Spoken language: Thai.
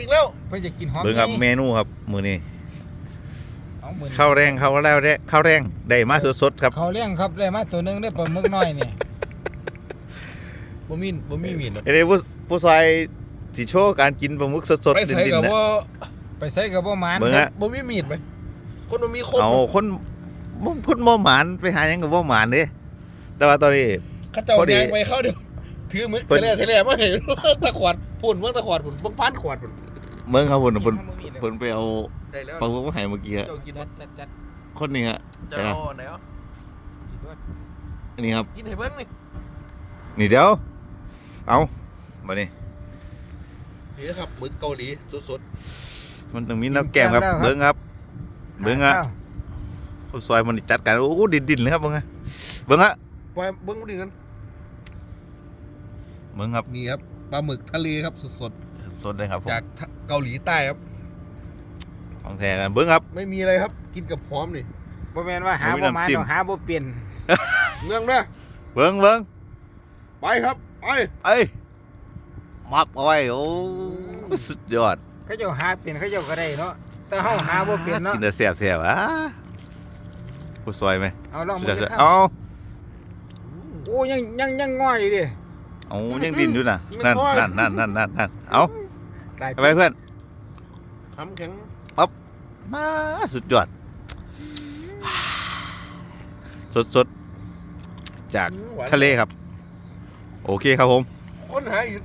อีกแล้วเพื่อจะกินหอมเบิ่งครับนี่เมนูครับมื้อนี้เอาหมื่นข้าวแรงข้าวแล้วแรงข้าวแรงได้มาสดๆครับ เขาเลี้ยงครับได้มาตัวหนึงได้ปลาหมึกน้อยนี่ บ่มีบ่มีมีดหรอกเอ้ยผู้ผู้ซอยสิโชว์การกินปลาหมึกสดไปๆใส่ดินกับๆน่ะว่าไปใส่กับบ่หมานเบิ่งฮะบ่มีมีดไหมคนบ่มีคมเอาคนบ่พุ่นบ่หมานไปหาหยังก็บ่หมานเด้แต่ว่าตอนนี้ เข้าเจ้าพอดีแดงไปเข้าเดี๋ยว ถือมึกเพิ่เทนเลเทเลมาให้ตะขวดพุ่นเมื่อตะขวดพุ่นเบิ่งพันขวดพุ่นเมืองครับเพิ่นเพิ่นทำบ่มีเลยเพิ่นไปเอาได้แล้วปลาหมึกมาให้เมื่อกี้ฮะเจ้ากินจัดจัดจัดคนนี้ฮะเจ้าเอาไหนอะกินด้วยอันนี้ครับกินให้เบิ่งนี่นี่เดี๋ยวเอาบัดนี้นี่นะครับมึกเกาหลีสดมันต้องมีน้ำแก้มครับเบิ่งครับเบิ่งฮะข้าวผู้ซอยมันจัดการโอ้ดินๆเลยครับเบิ่งฮะเบิ่งฮะๆปล่อยเบิ่งบ่ดีกัน เบิ่งครับนี่ครับปลาหมึกทะเลครับสดสดเลยครับผๆมจากเกาหลีใต้ครับ ของแท้กันเบิ่งครับ ไม่มีอะไรครับ กินกับพร้อมนี่บ่แม่นว่าหาบ่มีบ่หมานน้ำจิ้ม ต้องหาบ่เปลี่ยนเมืองเด้อเบิ่งเบิ่งไปครับไปเอ้ยมับเอาไว้โอ้สุดยอดเขาเจ้าหาเปลี่ยนเขาเจ้าก็ได้เนาะแต่เฮาหาบ่เปลี่ยนเนาะกินแต่แซ่บแซ่บอะผู้ซอยไหมเอาลองมืจะอจะข้าวเอาโอ้ยังยังยังง้ออยู่ดิเอายังดินอยู่น่ะนั่นนั่นนั่นนั่นนั่นนั่นเอาตายเอาไปเพื่อนคำแข็งมาสุดยอดสดสดๆจากหวานทะเลครับ โอเคครับผมคนหาอยู่